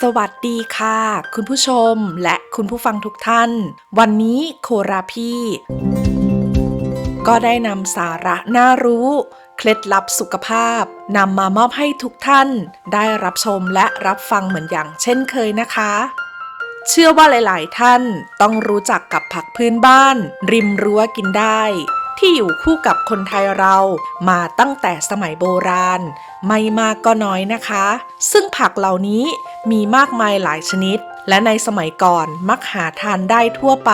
สวัสดีค่ะ คุณผู้ชมและคุณผู้ฟังทุกท่าน วันนี้โคราพี่ก็ได้นำสาระน่ารู้ เคล็ดลับสุขภาพนำมามอบให้ทุกท่าน ได้รับชมและรับฟังเหมือนอย่างเช่นเคยนะคะ เชื่อว่าหลาย ๆ ท่านต้องรู้จักกับผักพื้นบ้าน ริมรั้วกินได้ ที่อยู่คู่กับคนไทยเรามาตั้งแต่สมัยโบราณ ไม่มากก็น้อยนะคะ ซึ่งผักเหล่านี้มีมากมายหลายชนิด และในสมัยก่อนมักหาทานได้ทั่วไป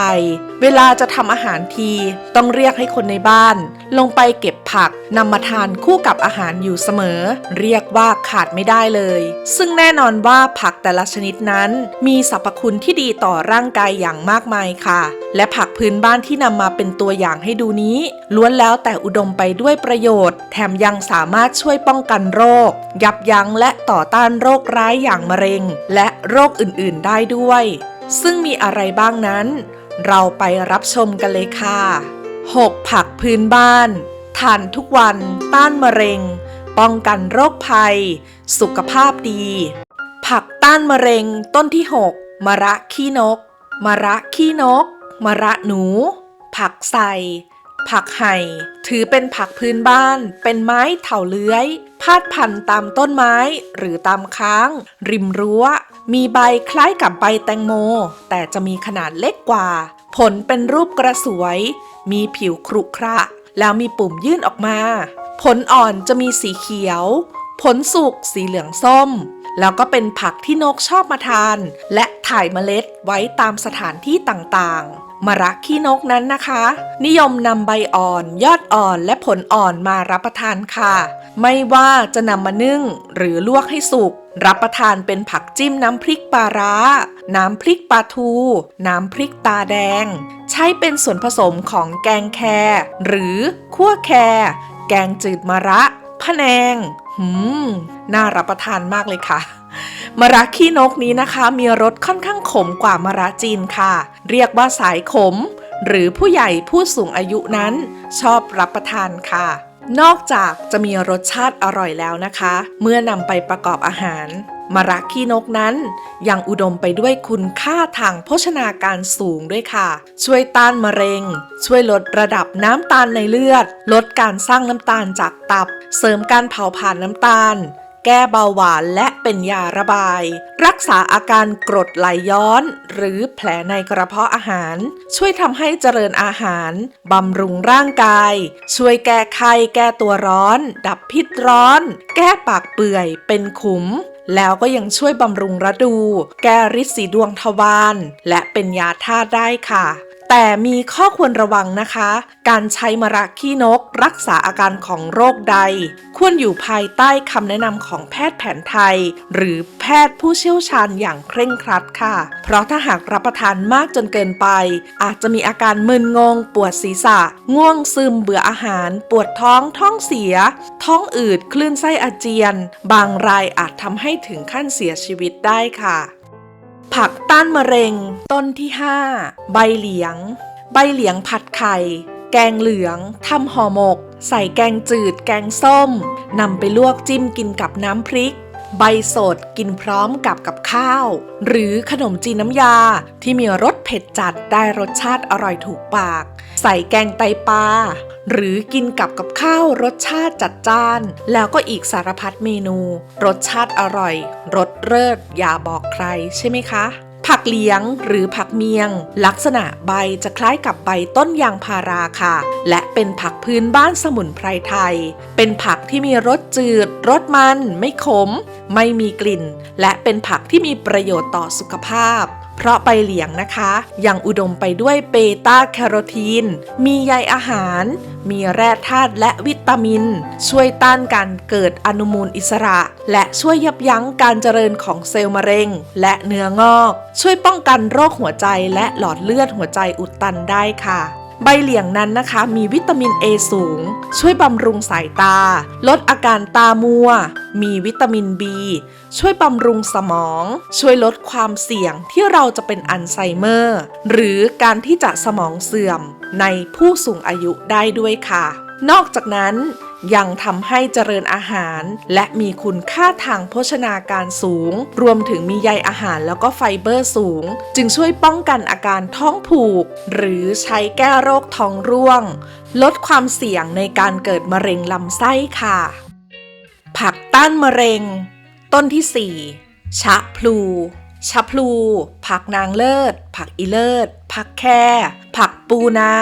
เวลาจะทำอาหารที ต้องเรียกให้คนในบ้าน ลงไปเก็บผักนำมาทานคู่กับอาหารอยู่เสมอ เรียกว่าขาดไม่ได้เลย ซึ่งแน่นอนว่าผักแต่ละชนิดนั้น มีสรรพคุณที่ดีต่อร่างกายอย่างมากมายค่ะ และผักพื้นบ้านที่นำมาเป็นตัวอย่างให้ดูนี้ ล้วนแล้วแต่อุดมไปด้วยประโยชน์ แถมยังสามารถช่วยป้องกันโรค ยับยั้งและต่อต้านโรคร้ายอย่างมะเร็ง และ โรคอื่นๆได้ด้วย ซึ่งมีอะไรบ้างนั้น เราไปรับชมกันเลยค่ะ 6. ผักพื้นบ้าน ทานทุกวัน ต้านมะเร็ง ป้องกันโรคภัย สุขภาพดี ผักต้านมะเร็ง ต้นที่ 6มะระขี้นกมะระขี้นกมะระหนู ผักใส่ ผักไห่ ถือเป็นผักพื้นบ้าน เป็นไม้เถาเลื้อย พาดพันตามต้นไม้ หรือตามค้าง ริมรั้ว มีใบคล้ายกับใบแตงโม แต่จะมีขนาดเล็กกว่า ผลเป็นรูปกระสวย มีผิวครุขระ แล้วมีปุ่มยื่นออกมา ผลอ่อนจะมีสีเขียว ผลสุกสีเหลืองส้ม แล้วก็เป็นผักที่นกชอบมาทาน และถ่ายเมล็ดไว้ตามสถานที่ต่างๆ มะระขี้นกนั้นนะคะ นิยมนำใบอ่อน ยอดอ่อนและผลอ่อนมารับประทานค่ะ ไม่ว่าจะนำมานึ่งหรือลวกให้สุก รับประทานเป็นผักจิ้มน้ำพริกปลาร้า น้ำพริกปลาทู น้ำพริกตาแดง ใช้เป็นส่วนผสมของแกงแครหรือคั่วแครแกงจืดมะระพะแนง หืม น่ารับประทานมากเลยค่ะ มะระขี้นกนี้นะคะ มีรสค่อนข้างขมกว่ามะระจีนค่ะ เรียกว่าสายขม หรือผู้ใหญ่ผู้สูงอายุนั้น ชอบรับประทานค่ะ นอกจากจะมีรสชาติอร่อยแล้วนะคะ เมื่อนำไปประกอบอาหารมะระขี้นกนั้น ยังอุดมไปด้วยคุณค่าทางโภชนาการสูงด้วยค่ะ ช่วยต้านมะเร็ง ช่วยลดระดับน้ำตาลในเลือด ลดการสร้างน้ำตาลจากตับ เสริมการเผาผลาญน้ำตาล แก้เบาหวานและเป็นยาระบาย รักษาอาการกรดไหลย้อน หรือแผลในกระเพาะอาหาร ช่วยทำให้เจริญอาหาร บำรุงร่างกาย ช่วยแก้ไข้แก้ตัวร้อน ดับพิษร้อน แก้ปากเปื่อยเป็นขุมแล้วก็ยังช่วยบำรุงระดู แก้ริดสีดวงทวาร และเป็นยาธาตุได้ค่ะ แต่มีข้อควรระวังนะคะ การใช้มะระขี้นกรักษาอาการของโรคใด ควรอยู่ภายใต้คำแนะนำของแพทย์แผนไทย หรือแพทย์ผู้เชี่ยวชาญอย่างเคร่งครัดค่ะ เพราะถ้าหากรับประทานมากจนเกินไป อาจจะมีอาการมึนงง ปวดศีรษะ ง่วงซึมเบื่ออาหาร ปวดท้องท้องเสีย ท้องอืดคลื่นไส้อาเจียน บางรายอาจทำให้ถึงขั้นเสียชีวิตได้ค่ะ ผักต้านมะเร็ง ต้นที่ 5 ใบเหลียง ใบเหลียงผัดไข่ แกงเหลืองทำห่อหมก ใส่แกงจืด แกงส้มนำไปลวกจิ้มกินกับน้ำพริก ใบสดกินพร้อมกับกับข้าว หรือขนมจีนน้ำยาที่มีรสเผ็ดจัดได้รสชาติอร่อยถูกปาก ใส่แกงไตปลาหรือกินกับกับข้าวรสชาติจัดจ้าน แล้วก็อีกสารพัดเมนู รสชาติอร่อย รสเลิศอย่าบอกใครใช่ไหมคะ ผักเลียงหรือผักเมียง ลักษณะใบจะคล้ายกับใบต้นยางพาราค่ะ และเป็นผักพื้นบ้านสมุนไพรไทย เป็นผักที่มีรสจืด รสมัน ไม่ขม ไม่มีกลิ่น และเป็นผักที่มีประโยชน์ต่อสุขภาพ เพราะใบเหลียงนะคะ ยังอุดมไปด้วยเบต้าแคโรทีน มีใยอาหาร มีแร่ธาตุและวิตามิน ช่วยต้านการเกิดอนุมูลอิสระ และช่วยยับยั้งการเจริญของเซลล์มะเร็ง และเนื้องอก ช่วยป้องกันโรคหัวใจและหลอดเลือดหัวใจอุดตันได้ค่ะ ใบเหลียงนั้นนะคะ มีวิตามิน A สูง ช่วยบำรุงสายตา ลดอาการตามัว มีวิตามิน B ช่วยบำรุงสมอง ช่วยลดความเสี่ยงที่เราจะเป็นอัลไซเมอร์ หรือการที่จะสมองเสื่อมในผู้สูงอายุได้ด้วยค่ะ นอกจากนั้น ยังทำให้เจริญอาหาร และมีคุณค่าทางโภชนาการสูง รวมถึงมีใยอาหารแล้วก็ไฟเบอร์สูง จึงช่วยป้องกันอาการท้องผูก หรือใช้แก้โรคท้องร่วง ลดความเสี่ยงในการเกิดมะเร็งลำไส้ค่ะ ผักต้านมะเร็ง ต้นที่ 4 ชะพลูชะพลู ผักนางเลิศ ผักอีเลิศ ผักแค่ ผักปูนา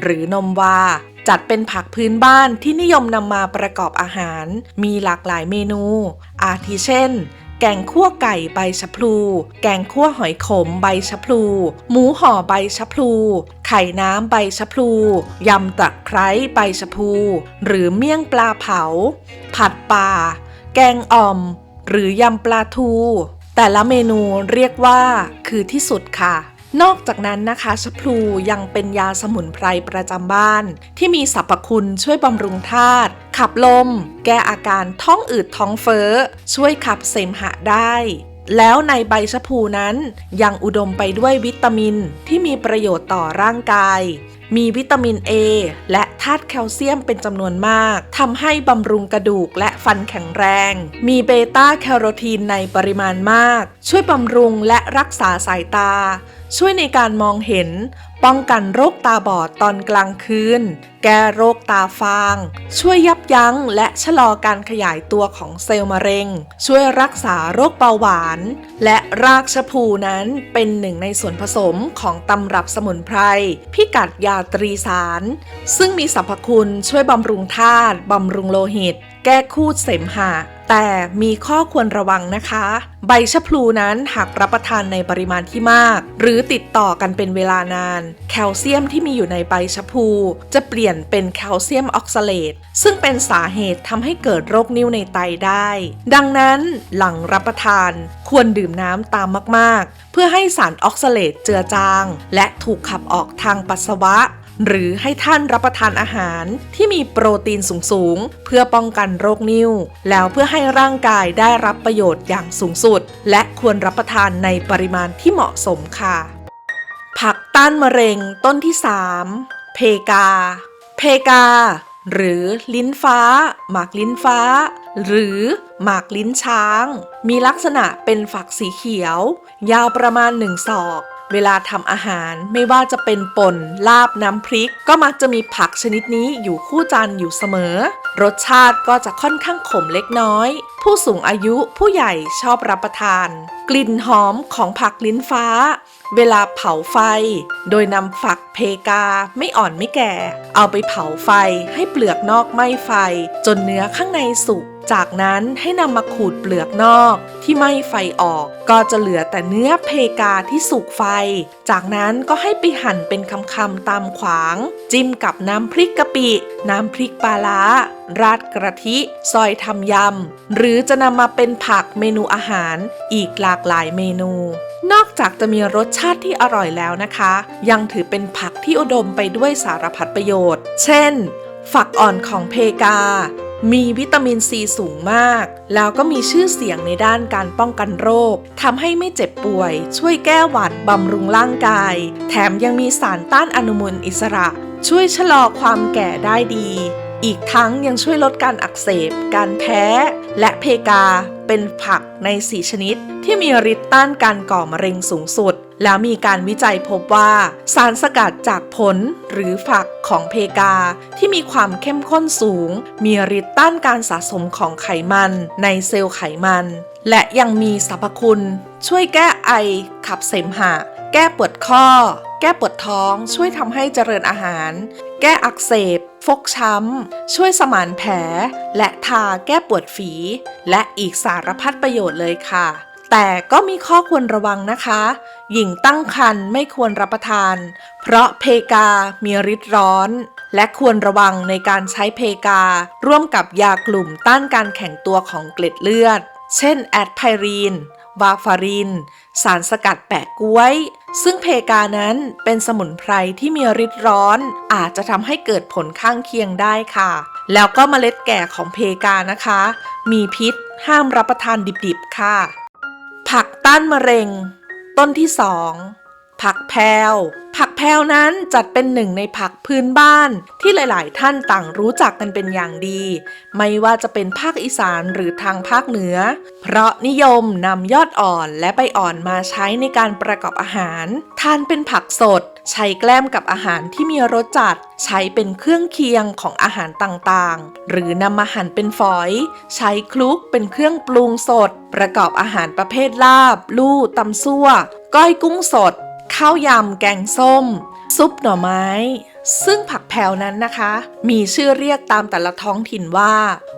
หรือนมวา จัดเป็นผักพื้นบ้านที่นิยมนำมาประกอบอาหาร มีหลากหลายเมนู อาทิเช่น แกงคั่วไก่ใบชะพลู แกงคั่วหอยขมใบชะพลู หมูห่อใบชะพลู ไข่น้ำใบชะพลู ยำตะไคร้ใบชะพลู หรือเมี่ยงปลาเผา ผัดปลาแกงอ่อม หรือยำปลาทู แต่ละเมนูเรียกว่า คือที่สุดค่ะ นอกจากนั้นนะคะชะพลูยังเป็นยาสมุนไพรประจำบ้าน ที่มีสรรพคุณช่วยบำรุงธาตุขับลม แก้อาการท้องอืดท้องเฟ้อ ช่วยขับเสมหะได้ แล้วในใบชะพลูนั้นยังอุดมไปด้วยวิตามินที่มีประโยชน์ต่อร่างกาย มีวิตามิน A และธาตุแคลเซียมเป็นจำนวนมากทำให้บำรุงกระดูกและฟันแข็งแรง มีเบต้าแคโรทีนในปริมาณมาก ช่วยบำรุงและรักษาสายตา ช่วยในการมองเห็น ป้องกันโรคตาบอดตอนกลางคืน แก้โรคตาฟาง ช่วยยับยั้งและชะลอการขยายตัวของเซลล์มะเร็ง ช่วยรักษาโรคเบาหวาน และรากชะพูนั้นเป็นหนึ่งในส่วนผสมของตำรับสมุนไพรพิกัดยาตรีสาร ซึ่งมีสรรพคุณช่วยบำรุงธาตุบำรุงโลหิต แก้คูดเสมหะ แต่มีข้อควรระวังนะคะ ใบชะพลูนั้นหากรับประทานในปริมาณที่มาก หรือติดต่อกันเป็นเวลานาน แคลเซียมที่มีอยู่ในใบชะพลูจะเปลี่ยนเป็นแคลเซียมออกซาเลตซึ่งเป็นสาเหตุทำให้เกิดโรคนิ่วในไตได้ ดังนั้นหลังรับประทานควรดื่มน้ำตามมาก ๆ เพื่อให้สารออกซาเลตเจือจาง และถูกขับออกทางปัสสาวะ หรือให้ท่านรับประทานอาหารที่มีโปรตีนสูงๆ เพื่อป้องกันโรคนิ่ว แล้วเพื่อให้ร่างกายได้รับประโยชน์อย่างสูงสุด และควรรับประทานในปริมาณที่เหมาะสมค่ะ ผักต้านมะเร็งต้นที่ 3 เพกา เพกา หรือลิ้นฟ้า หมากลิ้นฟ้า หรือหมากลิ้นช้าง มีลักษณะเป็นฝักสีเขียว ยาวประมาณหนึ่งศอก เวลาทำอาหารไม่ว่าจะเป็นป่นลาบน้ำพริก ก็มักจะมีผักชนิดนี้อยู่คู่จานอยู่เสมอ รสชาติก็จะค่อนข้างขมเล็กน้อย ผู้สูงอายุผู้ใหญ่ชอบรับประทาน กลิ่นหอมของผักลิ้นฟ้า เวลาเผาไฟ โดยนำฝักเพกาไม่อ่อนไม่แก่ เอาไปเผาไฟให้เปลือกนอกไหม้ไฟ จนเนื้อข้างในสุก จากนั้นให้นำมาขูดเปลือกนอก ที่ไหม้ไฟออก ก็จะเหลือแต่เนื้อเพกาที่สุกไฟ จากนั้นก็ให้ไปหั่นเป็นคำๆตามขวาง จิ้มกับน้ำพริกกะปิ น้ำพริกปลาร้า ราดกระทิ ซอยทำยำ หรือจะนำมาเป็นผักเมนูอาหาร อีกหลากหลายเมนูนอกจากจะมีรสชาติที่อร่อยแล้วนะคะ ยังถือเป็นผักที่อุดมไปด้วยสารพัดประโยชน์ เช่น ฝักอ่อนของเพกา มีวิตามินซีสูงมาก แล้วก็มีชื่อเสียงในด้านการป้องกันโรคทำให้ไม่เจ็บป่วย ช่วยแก้หวัดบำรุงร่างกาย แถมยังมีสารต้านอนุมูลอิสระ ช่วยชะลอความแก่ได้ดี อีกทั้งยังช่วยลดการอักเสบ การแพ้ และเพกา เป็นผักใน 4 ชนิด ที่มีฤทธิ์ต้านการก่อมะเร็งสูงสุด แล้วมีการวิจัยพบว่าสารสกัดจากผลหรือฝักของเพกาที่มีความเข้มข้นสูง มีฤทธิ์ต้านการสะสมของไขมันในเซลล์ไขมัน และยังมีสรรพคุณ ช่วยแก้ไอ ขับเสมหะ แก้ปวดข้อ แก้ปวดท้อง ช่วยทำให้เจริญอาหาร แก้อักเสบ ฟกช้ำ ช่วยสมานแผล และทาแก้ปวดฝี และอีกสารพัดประโยชน์เลยค่ะ แต่ก็มีข้อควรระวังนะคะ หญิงตั้งครรภ์ไม่ควรรับประทาน เพราะเพกา มีฤทธิ์ร้อน และควรระวังในการใช้เพกา ร่วมกับยากลุ่มต้านการแข็งตัวของเกล็ดเลือด เช่น แอดไพรีน วาฟาริน สารสกัดแปะกล้วย ซึ่งเพกานั้นเป็นสมุนไพรที่มีฤทธิ์ร้อน อาจจะทำให้เกิดผลข้างเคียงได้ค่ะ แล้วก็เมล็ดแก่ของเพกานะคะ มีพิษห้ามรับประทานดิบๆค่ะ ผักต้านมะเร็ง ต้นที่สอง ผักแพรวผักแพรวนั้นจัดเป็นหนึ่งในผักพื้นบ้าน ที่หลาย ๆ ท่านต่างรู้จักกันเป็นอย่างดี ไม่ว่าจะเป็นภาคอีสานหรือทางภาคเหนือ เพราะนิยมนำยอดอ่อนและใบอ่อนมาใช้ในการประกอบอาหาร ทานเป็นผักสด ใช้แกล้มกับอาหารที่มีรสจัด ใช้เป็นเครื่องเคียงของอาหารต่าง ๆ หรือนำมาหั่นเป็นฝอย ใช้คลุกเป็นเครื่องปรุงสด ประกอบอาหารประเภทลาบ ลู่ตำซั่ว ก้อยกุ้งสด ข้าวยำแกงส้ม ซุปหน่อไม้ ซึ่งผักแผวนั้นนะคะ มีชื่อเรียกตามแต่ละท้องถิ่นว่า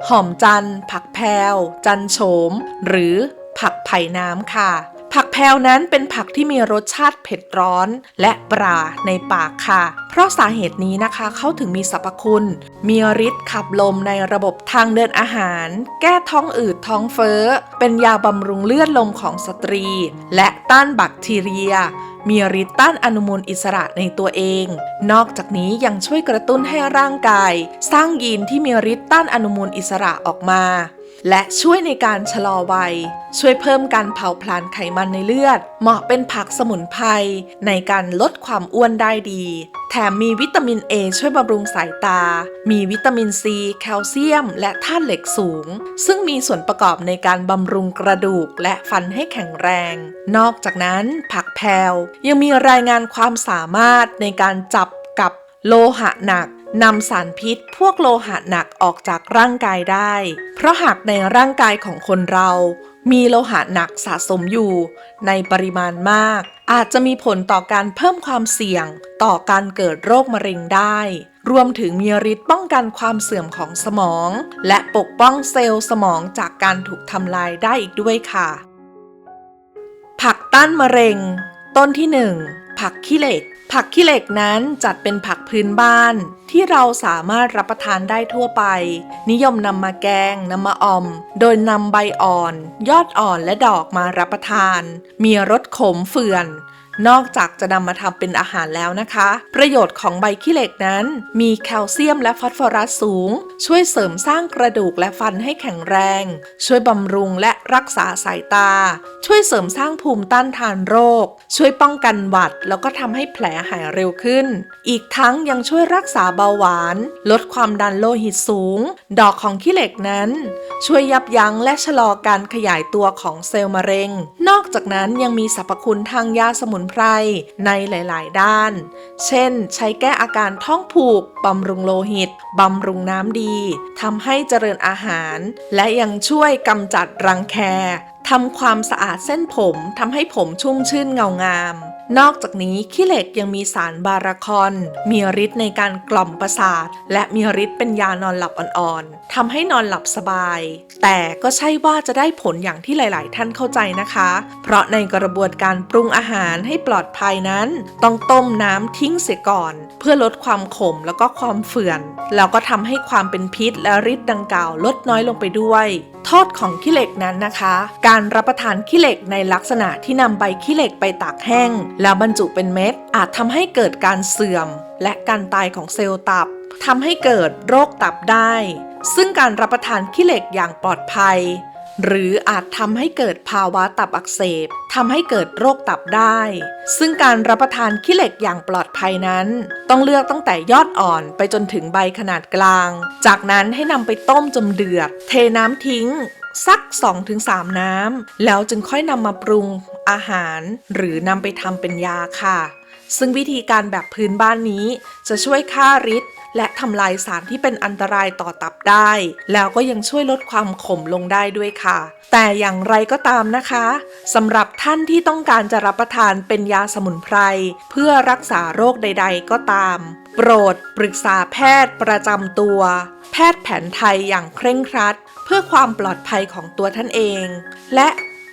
หอมจัน ผักแผวจันโฉม หรือผักไผ่น้ำค่ะ ผักแพรวนั้นเป็นผักที่มีรสชาติเผ็ดร้อน และปราในปากค่ะ เพราะสาเหตุนี้นะคะเขาถึงมีสรรพคุณ มีฤทธิ์ขับลมในระบบทางเดินอาหาร แก้ท้องอืดท้องเฟ้อ เป็นยาบำรุงเลือดลมของสตรี และต้านแบคทีเรียมีฤทธิ์ต้านอนุมูลอิสระในตัวเอง นอกจากนี้ยังช่วยกระตุ้นให้ร่างกาย สร้างยีนที่มีฤทธิ์ต้านอนุมูลอิสระออกมา และช่วยในการชะลอวัย ช่วยเพิ่มการเผาผลาญไขมันในเลือด เหมาะเป็นผักสมุนไพรในการลดความอ้วนได้ดี แถมมีวิตามิน A ช่วยบำรุงสายตา มีวิตามินซีแคลเซียม และธาตุเหล็กสูง ซึ่งมีส่วนประกอบในการบำรุงกระดูกและฟันให้แข็งแรง นอกจากนั้นผักแพรวยังมีรายงานความสามารถในการจับกับโลหะหนัก นำสารพิษพวกโลหะหนักออกจากร่างกายได้ เพราะหากในร่างกายของคนเรา มีโลหะหนักสะสมอยู่ ในปริมาณมาก อาจจะมีผลต่อการเพิ่มความเสี่ยง ต่อการเกิดโรคมะเร็งได้ รวมถึงมีฤทธิ์ป้องกันความเสื่อมของสมอง และปกป้องเซลล์สมองจากการถูกทำลายได้อีกด้วยค่ะ ผักต้านมะเร็ง ต้นที่ 1 ผักขี้เหล็ก ผักขี้เหล็กนั้นจัดเป็นผักพื้นบ้าน ที่เราสามารถรับประทานได้ทั่วไป นิยมนำมาแกงนำมาออมโดยนำใบอ่อน ยอดอ่อนและดอกมารับประทาน มีรสขมเฟื่อน นอกจากจะนำมาทำเป็นอาหารแล้วนะคะ ประโยชน์ของใบขี้เหล็กนั้น มีแคลเซียมและฟอสฟอรัสสูง ช่วยเสริมสร้างกระดูกและฟันให้แข็งแรง ช่วยบำรุงและรักษาสายตา ช่วยเสริมสร้างภูมิต้านทานโรค ช่วยป้องกันหวัด แล้วก็ทำให้แผลหายเร็วขึ้น อีกทั้งยังช่วยรักษาเบาหวาน ลดความดันโลหิตสูง ดอกของขี้เหล็กนั้น ช่วยยับยั้งและชะลอการขยายตัวของเซลล์มะเร็ง นอกจากนั้นยังมีสรรพคุณทางยาสมุนไพรในหลาย ๆ ด้าน เช่น ใช้แก้อาการท้องผูก บำรุงโลหิต บำรุงน้ำดี ทำให้เจริญอาหาร และยังช่วยกำจัดรังแค ทำความสะอาดเส้นผมทำให้ผมชุ่มชื่นเงางาม นอกจากนี้ขี้เหล็กยังมีสารบาราคอน มีฤทธิ์ในการกล่อมประสาท และมีฤทธิ์เป็นยานอนหลับอ่อนๆทำให้นอนหลับสบาย แต่ก็ใช่ว่าจะได้ผลอย่างที่หลาย ๆ ท่านเข้าใจนะคะ เพราะในกระบวนการปรุงอาหารให้ปลอดภัยนั้น ต้องต้มน้ำทิ้งเสียก่อน เพื่อลดความขมแล้วก็ความเฝื่อนแล้วก็ทำให้ความเป็นพิษและฤทธิ์ดังกล่าวลดน้อยลงไปด้วย โทษของขี้เหล็กนั้นนะคะ การการรับประทานขี้เหล็กในลักษณะที่นำใบขี้เหล็กไปตากแห้ง แล้วบรรจุเป็นเม็ด อาจทำให้เกิดการเสื่อม และการตายของเซลล์ตับทำให้เกิดโรคตับได้ ซึ่งการรับประทานขี้เหล็กอย่างปลอดภัย หรืออาจทำให้เกิดภาวะตับอักเสบทำให้เกิดโรคตับได้ ซึ่งการรับประทานขี้เหล็กอย่างปลอดภัยนั้น ต้องเลือกตั้งแต่ยอดอ่อนไปจนถึงใบขนาดกลาง จากนั้นให้นำไปต้มจนเดือด เทน้ำทิ้ง สัก 2-3 น้ำ แล้วจึงค่อยนำมาปรุงอาหาร หรือนำไปทำเป็นยาค่ะ ซึ่งวิธีการแบบพื้นบ้านนี้ จะช่วยฆ่าฤทธิ์และทำลายสารที่เป็นอันตรายต่อตับได้ แล้วก็ยังช่วยลดความขมลงได้ด้วยค่ะ แต่อย่างไรก็ตามนะคะสำหรับท่านที่ต้องการจะรับประทานเป็นยาสมุนไพร เพื่อรักษาโรคใด ๆ ก็ตาม โปรดปรึกษาแพทย์ประจำตัว แพทย์แผนไทยอย่างเคร่งครัด พื่อความปลอดภัยของตัวท่านเอง และ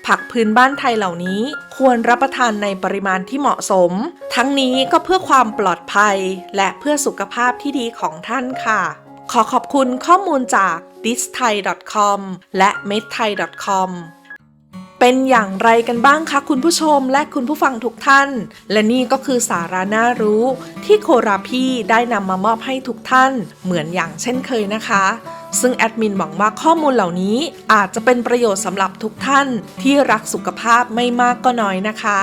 ผักพื้นบ้านไทยเหล่านี้ควรรับประทานในปริมาณที่เหมาะสม ทั้งนี้ก็เพื่อความปลอดภัยและเพื่อสุขภาพที่ดีของท่านค่ะ ขอขอบคุณข้อมูลจาก d i s t h a i c o m และ m e d t h a i c o m เป็นอย่างไรกันบ้างคะคุณผู้ชมและคุณผู้ฟังทุกท่าน และนี่ก็คือสาระน่ารู้ ที่โคราพี่ได้นำมามอบให้ทุกท่าน เหมือนอย่างเช่นเคยนะคะ ซึ่งแอดมินหวังว่าข้อมูลเหล่านี้อาจจะเป็นประโยชน์สำหรับทุกท่านที่รักสุขภาพไม่มากก็น้อยนะคะ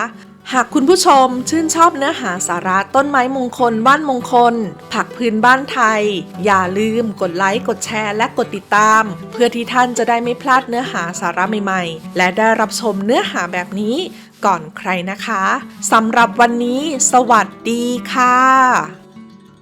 หากคุณผู้ชมชื่นชอบเนื้อหาสาระต้นไม้มงคลบ้านมงคล ผักพื้นบ้านไทย อย่าลืมกดไลค์ กดแชร์ และกดติดตาม เพื่อที่ท่านจะได้ไม่พลาดเนื้อหาสาระใหม่ๆ และได้รับชมเนื้อหาแบบนี้ก่อนใครนะคะสำหรับวันนี้ สวัสดีค่ะ